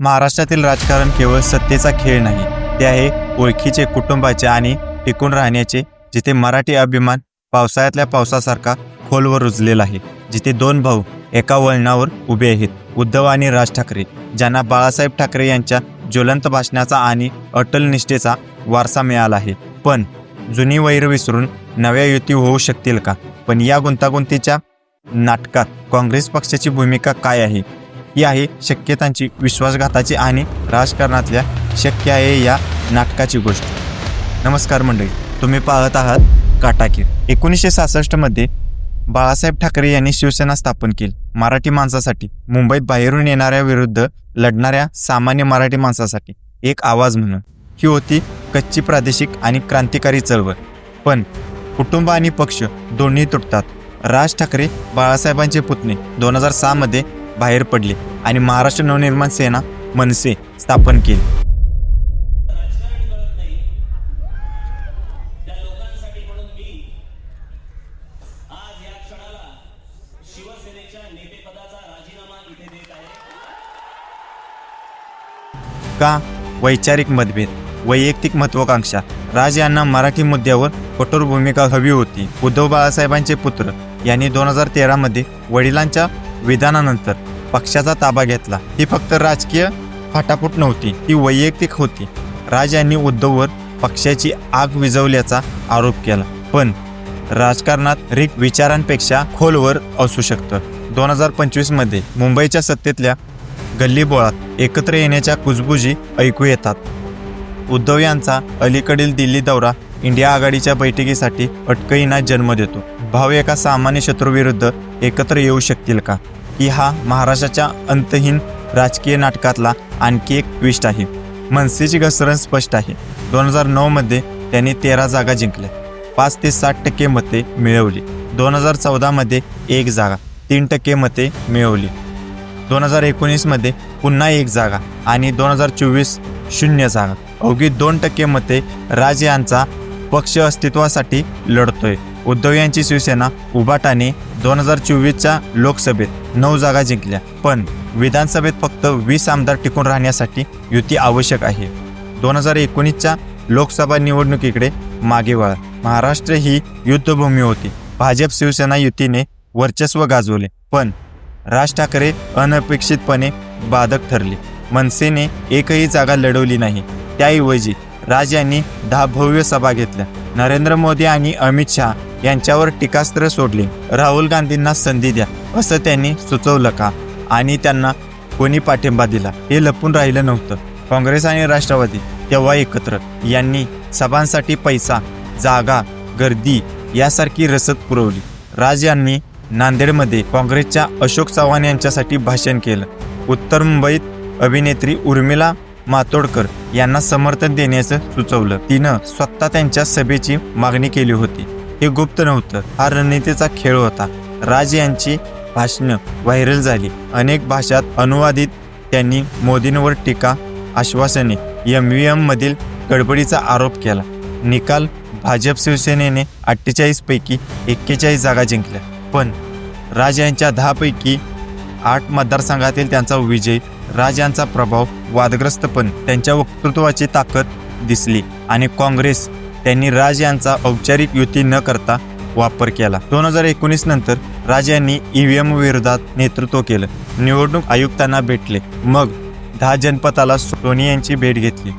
महाराष्ट्रातील राजकारण केवळ सत्तेचा खेळ नाही ते आहे ओळखीचे कुटुंबाचे आणि टिकून राहण्याचे जिथे मराठी अभिमान पावसाळ्यातल्या पावसासारखा खोलवर रुजलेला आहे जिथे दोन भाऊ एका वळणावर उभे आहेत उद्धव आणि राज ठाकरे ज्यांना बाळासाहेब ठाकरे यांच्या ज्वलंत भाषणाचा आणि अटल निष्ठेचा वारसा मिळाला आहे. पण जुनी वैर विसरून नव्या युती होऊ शकतील का? पण या गुंतागुंतीच्या नाटकात काँग्रेस पक्षाची भूमिका काय आहे? ही आहे शक्यतांची विश्वासघाताची आणि राजकारणातल्या शक्य आहे या नाटकाची गोष्ट. नमस्कार मंडळी तुम्ही पाहत आहात काटाकीर. एकोणीसशे सहासष्टमध्ये बाळासाहेब ठाकरे यांनी शिवसेना स्थापन केली. मराठी माणसासाठी मुंबईत बाहेरून येणाऱ्या विरुद्ध लढणाऱ्या सामान्य मराठी माणसासाठी एक आवाज म्हणून. ही होती कच्ची प्रादेशिक आणि क्रांतिकारी चळवळ. पण कुटुंब आणि पक्ष दोन्ही तुटतात. राज ठाकरे बाळासाहेबांचे पुतणे दोन हजार सहामध्ये बाहेर पडले आणि महाराष्ट्र नवनिर्माण सेना मनसे स्थापन केली. का? वैचारिक मतभेद वैयक्तिक महत्वाकांक्षा. राज यांना मराठी मुद्द्यावर कठोर भूमिका हवी होती. उद्धव बाळासाहेबांचे पुत्र यांनी दोन हजार तेरामध्ये वडिलांच्या विधानानंतर पक्षाचा ताबा घेतला. ही फक्त राजकीय फाटाफूट नव्हती ती वैयक्तिक होती. राज यांनी उद्धववर पक्षाची आग विझवल्याचा आरोप केला. पण राजकारणात रिक विचारांपेक्षा खोलवर असू शकतं. दोन हजार पंचवीसमध्ये मुंबईच्या सत्तेतल्या गल्लीबोळात एकत्र येण्याच्या कुजबुजी ऐकू येतात. उद्धव यांचा अलीकडील दिल्ली दौरा इंडिया आघाडीच्या बैठकीसाठी अटकईना जन्म देतो. भाव एका सामान्य शत्रूविरुद्ध एकत्र येऊ शकतील का? की हा महाराष्ट्राच्या अंतहीन राजकीय नाटकातला आणखी एक ट्विस्ट आहे. मनसेची घसरण स्पष्ट आहे. दोन हजार नऊमध्ये त्यांनी तेरा जागा जिंकल्या. पाच ते सात टक्के मते मिळवली. दोन हजार चौदामध्ये एक जागा तीन टक्के मते मिळवली. दोन हजार एकोणीसमध्ये पुन्हा एक जागा आणि दोन हजार चोवीस शून्य जागा. अवघी दोन टक्के मते राज यांचा पक्ष अस्तित्वासाठी लढतोय. उद्धव यांची शिवसेना उबाटाने दोन हजार चोवीसच्या लोकसभेत नऊ जागा जिंकल्या. पण विधानसभेत फक्त वीस आमदार टिकून राहण्यासाठी युती आवश्यक आहे. दोन हजार एकोणीसच्या लोकसभा निवडणुकीकडे मागे वळा. महाराष्ट्र ही युद्धभूमी होती. भाजप शिवसेना युतीने वर्चस्व गाजवले पण राज ठाकरे अनपेक्षितपणे बाधक ठरले. मनसेने एकही जागा लढवली नाही. त्याऐवजी राज यांनी दहा भव्य सभा घेतल्या. नरेंद्र मोदी आणि अमित शहा यांच्यावर टीकास्त्र सोडले. राहुल गांधींना संधी द्या असं त्यांनी सुचवलं का? आणि त्यांना कोणी पाठिंबा दिला? हे लपून राहिलं नव्हतं. काँग्रेस आणि राष्ट्रवादी तेव्हा एकत्र. यांनी सभांसाठी पैसा जागा गर्दी यासारखी रसद पुरवली. राज यांनी नांदेडमध्ये काँग्रेसच्या अशोक चव्हाण यांच्यासाठी भाषण केलं. उत्तर मुंबईत अभिनेत्री उर्मिला मातोडकर यांना समर्थन देण्याचं सुचवलं. तिनं स्वतः त्यांच्या सभेची मागणी केली होती. हे गुप्त नव्हतं. हा रणनीतीचा खेळ होता. राज यांची भाषणं व्हायरल झाली. अनेक भाषात अनुवादित त्यांनी मोदींवर टीका आश्वासने एम व्ही एम मधील गडबडीचा आरोप केला. निकाल भाजप शिवसेनेने अठ्ठेचाळीस पैकी एक्केचाळीस जागा जिंकल्या. पण राज यांच्या दहापैकी आठ मतदारसंघातील त्यांचा विजय राज यांचा प्रभाव वादग्रस्त पण त्यांच्या वक्तृत्वाची ताकद दिसली आणि काँग्रेस त्यांनी राज यांचा औपचारिक युती न करता वापर केला. दोन हजार एकोणीस नंतर राज यांनी ईव्हीएम विरोधात नेतृत्व केलं. निवडणूक आयुक्तांना भेटले. मग दहा जनपदाला सोनी यांची भेट घेतली.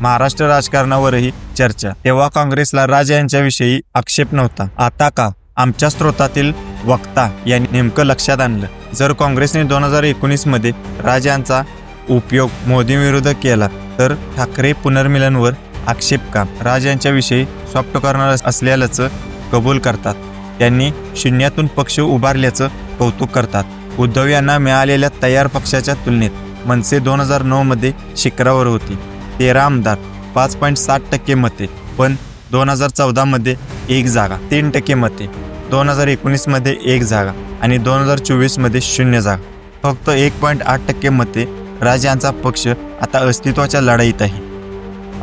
महाराष्ट्र राजकारणावरही चर्चा. तेव्हा काँग्रेसला राज यांच्याविषयी आक्षेप नव्हता. आता का? आमच्या स्रोतातील वक्ता यांनी नेमकं लक्षात आणलं. जर काँग्रेसने दोन हजार एकोणीसमध्ये राज यांचा उपयोग मोदींविरुद्ध केला तर ठाकरे पुनर्मिलनवर आक्षेप का? राज यांच्याविषयी सॉफ्ट कॉर्नर असल्याचं कबूल करतात. त्यांनी शून्यातून पक्ष उभारल्याचं कौतुक करतात. उद्धव यांना मिळालेल्या तयार पक्षाच्या तुलनेत मनसे दोन हजार नऊमध्ये शिखरावर होती. तेरा आमदार पाच पॉईंट सात टक्के मते पण दोन हजार चौदामध्ये एक जागा तीन टक्के मते दोन हजार एकोणीसमध्ये एक जागा आणि दोन हजार चोवीसमध्ये शून्य जागा. फक्त एक पॉईंट आठ टक्के मते राज यांचा पक्ष आता अस्तित्वाच्या लढाईत आहे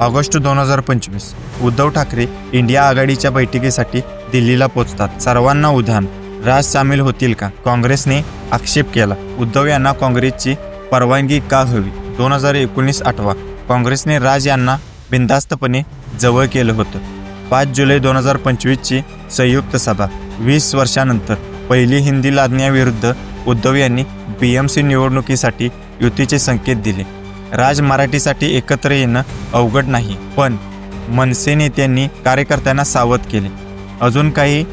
ऑगस्ट दोन हजार पंचवीस. उद्धव ठाकरे इंडिया आघाडीच्या बैठकीसाठी दिल्लीला पोचतात. सर्वांना उधाण. राज सामील होतील का? काँग्रेसने आक्षेप केला. उद्धव यांना काँग्रेसची परवानगी का हवी? दोन हजार एकोणीस आठवा. काँग्रेसने राज यांना बिनधास्तपणे जवळ केलं होतं. पाच जुलै दोन हजार पंचवीसची संयुक्त सभा. वीस वर्षानंतर पहिली हिंदी लादण्याविरुद्ध उद्धव यांनी बी एम सी निवडणुकीसाठी युतीचे संकेत दिले. राज मराठीसाठी एकत्र येणं अवघड नाही. पण मनसे नेत्यांनी कार्यकर्त्यांना सावध केले. अजून काही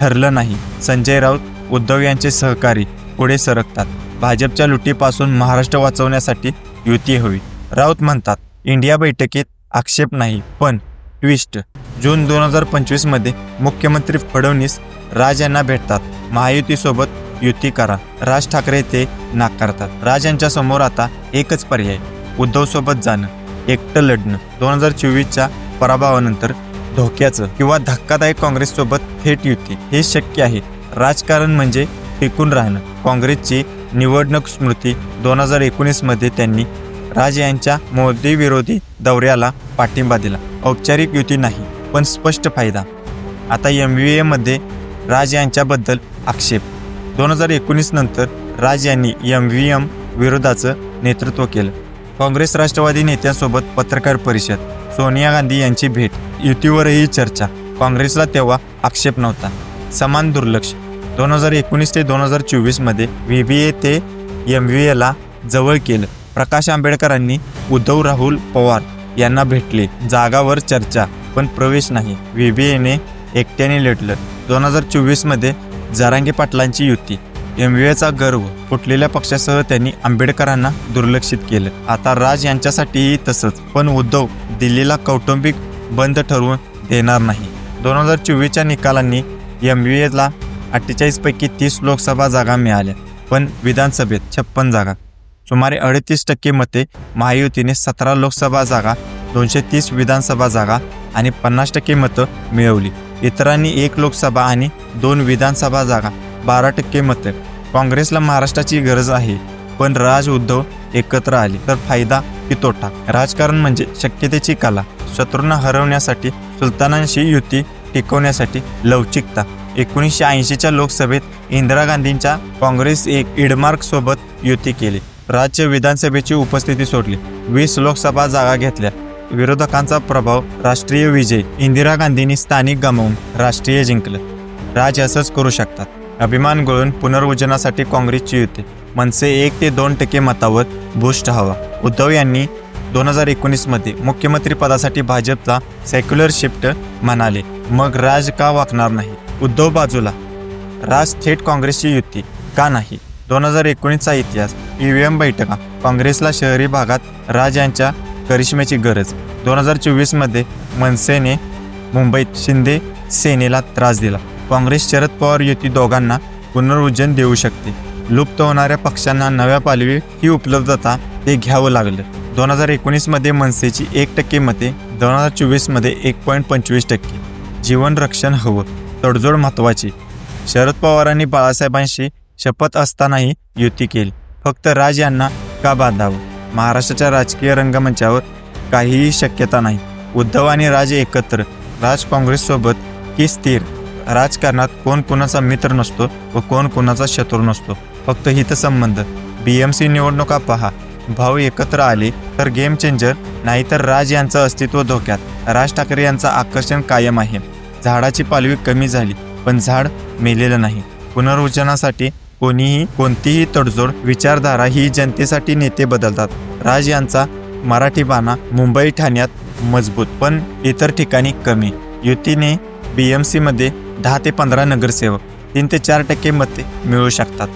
ठरलं नाही. संजय राऊत उद्धव यांचे सहकारी पुढे सरकतात. भाजपच्या लुटीपासून महाराष्ट्र वाचवण्यासाठी युती हवी. राऊत म्हणतात इंडिया बैठकीत आक्षेप नाही पण ट्विस्ट. जून दोन हजार पंचवीसमध्ये मुख्यमंत्री फडणवीस राज यांना भेटतात. महायुतीसोबत युती करा. राज ठाकरे ते नाकारतात. राज यांच्या समोर आता एकच पर्याय उद्धवसोबत जाणं एकटं लढणं दोन हजार चोवीसच्या पराभवानंतर धोक्याचं किंवा धक्कादायक काँग्रेससोबत थेट युती हे शक्य आहे. राजकारण म्हणजे टिकून राहणं. काँग्रेसची निवडणूक स्मृती दोन हजार एकोणीसमध्ये त्यांनी राज यांच्या मोदीविरोधी दौऱ्याला पाठिंबा दिला. औपचारिक युती नाही पण स्पष्ट फायदा. आता एम व्ही एमध्ये राज यांच्याबद्दल आक्षेप. दोन हजार एकोणीस नंतर राज यांनी एम व्ही एम विरोधाचं नेतृत्व केलं. काँग्रेस राष्ट्रवादी नेत्यांसोबत पत्रकार परिषद सोनिया गांधी यांची भेट युतीवरही चर्चा. काँग्रेसला तेव्हा आक्षेप नव्हता. समान दुर्लक्ष. दोन हजार एकोणीस ते दोन हजार चोवीसमध्ये व्ही बी ए ते एम व्ही एला जवळ केलं. प्रकाश आंबेडकरांनी उद्धव राहुल पवार यांना भेटले. जागावर चर्चा पण प्रवेश नाही. व्ही बी एने एकट्याने लढलं. दोन हजार चोवीसमध्ये जारांगे पाटलांची युती. एम व्ही एचा गर्व फुटलेल्या पक्षासह त्यांनी आंबेडकरांना दुर्लक्षित केलं. आता राज यांच्यासाठीही तसंच पण उद्धव दिल्लीला कौटुंबिक बंद ठरवून देणार नाही. दोन हजार चोवीसच्या निकालांनी एम व्ही एला अठ्ठेचाळीसपैकी तीस लोकसभा जागा मिळाल्या पण विधानसभेत छप्पन जागा. सुमारे अडतीस टक्के मते महायुतीने सतरा लोकसभा जागा दोनशे तीस विधानसभा जागा आणि पन्नास टक्के मतं मिळवली. इतरांनी एक लोकसभा आणि दोन विधानसभा जागा बारा टक्के मतं. काँग्रेसला महाराष्ट्राची गरज आहे पण राज उद्धव एकत्र आले तर फायदा की तोटा. राजकारण म्हणजे शक्यतेची कला शत्रूंना हरवण्यासाठी सुलतानांशी युती टिकवण्यासाठी लवचिकता. एकोणीसशे ऐंशीच्या लोकसभेत इंदिरा गांधींच्या काँग्रेस एक इडमार्क सोबत युती केली. राज्य विधानसभेची उपस्थिती सोडली. वीस लोकसभा जागा घेतल्या. विरोधकांचा प्रभाव राष्ट्रीय विजय इंदिरा गांधींनी स्थानिक गमावून राष्ट्रीय जिंकलं. राज असंच करू शकतात. अभिमान गळून पुनर्वजनासाठी काँग्रेसची युती. मनसे एक ते दोन टक्के मतावर बूस्ट हवा. उद्धव यांनी दोन हजार एकोणीसमध्ये मुख्यमंत्री पदासाठी भाजपचा सेक्युलर शिफ्ट म्हणाले. मग राज का वाकणार नाही? उद्धव बाजूला. राज थेट काँग्रेसची युती का नाही? दोन हजार एकोणीसचा इतिहास ईव्हीएम बैठका काँग्रेसला शहरी भागात राज यांच्या करिश्म्याची गरज. दोन हजार चोवीसमध्ये मनसेने मुंबईत शिंदे सेनेला त्रास दिला. काँग्रेस शरद पवार युती दोघांना पुनरुज्जन देऊ शकते. लुप्त होणाऱ्या पक्षांना नव्या पालवी ही उपलब्धता ते घ्यावं लागलं. दोन हजार एकोणीसमध्ये मनसेची एक टक्के मते दोन हजार चोवीसमध्ये एक पॉईंट पंचवीस टक्के. जीवन रक्षण हवं तडजोड महत्त्वाची शरद पवारांनी बाळासाहेबांशी शपथ असतानाही युती केली. फक्त राज यांना का बांधावं? महाराष्ट्राच्या राजकीय रंगमंचावर काहीही शक्यता नाही. उद्धव आणि राज एकत्र राज काँग्रेससोबत की स्थिर? राजकारणात कोण कोणाचा मित्र नसतो व कोण कोणाचा शत्रू नसतो. फक्त हितसंबंध. बी एम सी निवडणुका पहा. भाऊ एकत्र आले तर गेम चेंजर नाहीतर राज यांचं अस्तित्व धोक्यात. राज ठाकरे यांचं आकर्षण कायम आहे. झाडाची पालवी कमी झाली पण झाड मेलेलं नाही. पुनर्वचनासाठी कोणीही कोणतीही तडजोड विचारधारा ही जनतेसाठी नेते बदलतात. राज यांचा मराठी बाणा मुंबई ठाण्यात मजबूत पण इतर ठिकाणी कमी. युतीने बी एम सीमध्ये दहा ते पंधरा नगरसेवक तीन ते चार टक्के मते मिळू शकतात.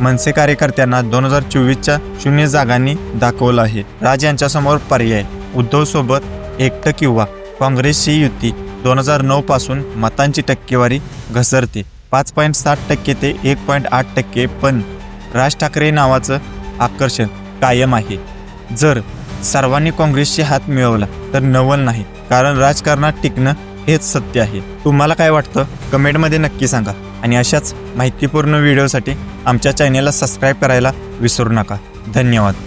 मनसे कार्यकर्त्यांना दोन हजार चोवीसच्या शून्य जागांनी दाखवलं आहे. राज यांच्यासमोर पर्याय उद्धवसोबत एकटं किंवा काँग्रेसची युती दोन हजार नऊ पासून मतांची टक्केवारी घसरते. पाच पॉईंट सात टक्के ते एक पॉईंट आठ टक्के पण राज ठाकरे नावाचं आकर्षण कायम आहे. जर सर्वांनी काँग्रेसशी हात मिळवला तर नवल नाही कारण राजकारणात टिकणं हेच सत्य आहे. तुम्हाला काय वाटतं? कमेंटमध्ये नक्की सांगा. आणि अशाच माहितीपूर्ण व्हिडिओसाठी आमच्या चॅनेलला सबस्क्राईब करायला विसरू नका. धन्यवाद.